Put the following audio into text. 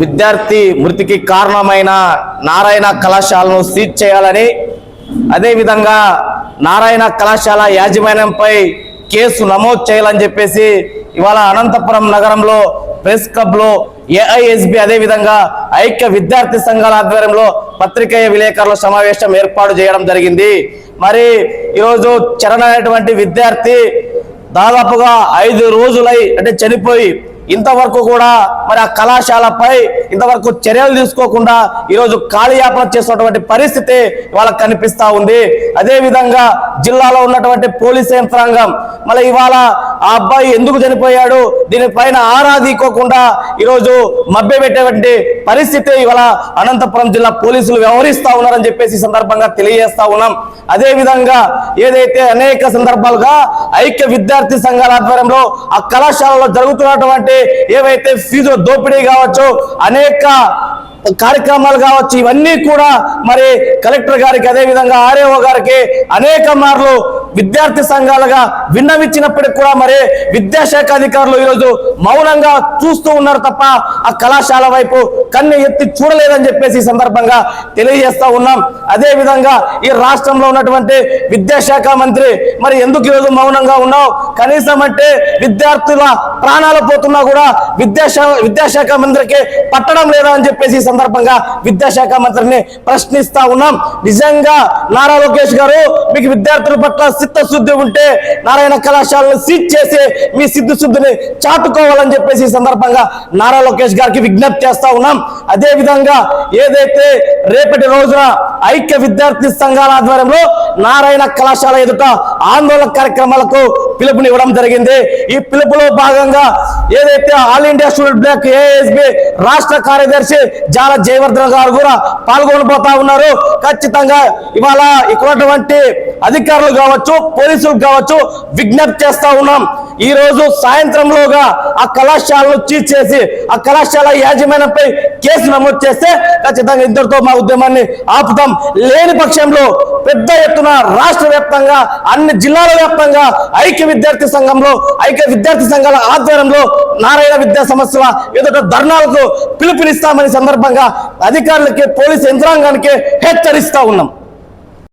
విద్యార్థి మృతికి కారణమైన నారాయణ కళాశాలను సీజ్ చేయాలని అదేవిధంగా నారాయణ కళాశాల యాజమాన్యంపై కేసు నమోదు చేయాలని చెప్పేసి ఇవాళ అనంతపురం నగరంలో ప్రెస్ క్లబ్లో ఏఐఎస్బి అదేవిధంగా ఐక్య విద్యార్థి సంఘాల ఆధ్వర్యంలో పత్రికేయ విలేకరుల సమావేశం ఏర్పాటు చేయడం జరిగింది. మరి ఈరోజు చరణ అనేటువంటి విద్యార్థి దాదాపుగా ఐదు రోజులై అంటే చనిపోయి ఇంతవరకు కూడా మరి ఆ కళాశాలపై ఇంతవరకు చర్యలు తీసుకోకుండా ఈరోజు కాళీయాపన చేస్తున్నటువంటి పరిస్థితి వాళ్ళకి కనిపిస్తా ఉంది. అదేవిధంగా జిల్లాలో ఉన్నటువంటి పోలీస్ యంత్రాంగం మళ్ళీ ఇవాళ ఆ అబ్బాయి ఎందుకు చనిపోయాడు? దీనిపైన ఆరాధికోకుండా ఈరోజు మభ్య పెట్టేటువంటి పరిస్థితి ఇవాళ అనంతపురం జిల్లా పోలీసులు వ్యవహరిస్తా ఉన్నారని చెప్పేసి సందర్భంగా తెలియజేస్తా ఉన్నాం. అదే విధంగా ఏదైతే అనేక సందర్భాలుగా ఐక్య విద్యార్థి సంఘాల ఆధ్వర్యంలో ఆ కళాశాలలో జరుగుతున్నటువంటి ఏవైతే ఫీజు దోపిడీ కావచ్చు అనేక కార్యక్రమాలు కావచ్చు ఇవన్నీ కూడా మరి కలెక్టర్ గారికి అదే విధంగా ఆర్ఏఓ గారికి అనేక మార్లు విద్యార్థి సంఘాలుగా విన్నవిచ్చినప్పటికి కూడా మరి విద్యాశాఖ అధికారులు ఈరోజు మౌనంగా చూస్తూ ఉన్నారు తప్ప ఆ కళాశాల వైపు కన్ను ఎత్తి చూడలేదని చెప్పేసి ఈ సందర్భంగా తెలియజేస్తా ఉన్నాం. అదే విధంగా ఈ రాష్ట్రంలో ఉన్నటువంటి విద్యాశాఖ మంత్రి మరి ఎందుకు ఈరోజు మౌనంగా ఉన్నావు? కనీసం అంటే విద్యార్థుల ప్రాణాలు పోతున్నా కూడా విద్యాశాఖ విద్యాశాఖ మంత్రికి పట్టడం లేదా అని చెప్పేసి ఈ సందర్భంగా విద్యాశాఖ మంత్రిని ప్రశ్నిస్తా ఉన్నాం. నిజంగా నారా లోకేష్ గారు మీకు విద్యార్థుల పట్ల చిత్తశుద్ధి ఉంటే నారాయణ కళాశాలను సీజ్ చేసి మీ సిద్ధశుద్ధిని చాటుకోవాలని చెప్పేసి ఈ సందర్భంగా నారా లోకేష్ గారికి విజ్ఞప్తి చేస్తా ఉన్నాం. అదే విధంగా ఏదైతే రేపటి రోజున ఐక్య విద్యార్థి సంఘాల ఆధ్వర్యంలో నారాయణ కళాశాల ఎదుట ఆందోళన కార్యక్రమాలకు పిలుపునివ్వడం జరిగింది. ఈ పిలుపులో భాగంగా ఏదైతే All India Student Block ASB రాష్ట్ర కార్యదర్శి జాల జయవర్ధన్ గారు కూడా పాల్గొనబోతా ఉన్నారు. ఖచ్చితంగా ఇవాళ ఇక్కడ అధికారులు కావచ్చు పోలీసులు కావచ్చు విజ్ఞప్తి చేస్తా ఉన్నాం. ఈ రోజు సాయంత్రంలోగా ఆ కళాశాలను చీజ్ చేసి ఆ కళాశాల యాజమాన్యంపై కేసు నమోదు చేస్తే ఖచ్చితంగా ఇద్దరితో మా ఉద్యమాన్ని ఆపుతాం. లేని పక్షంలో పెద్ద ఎత్తున రాష్ట్ర వ్యాప్తంగా అన్ని జిల్లాల వ్యాప్తంగా ఐక్య విద్యార్థి సంఘంలో ఐక్య విద్యార్థి సంఘాల ఆధ్వర్యంలో నారాయణ విద్యా సంస్థల ఎదుట ధర్నాలకు పిలుపునిస్తామని సందర్భంగా అధికారులకి పోలీసు యంత్రాంగానికి హెచ్చరిస్తా ఉన్నాం.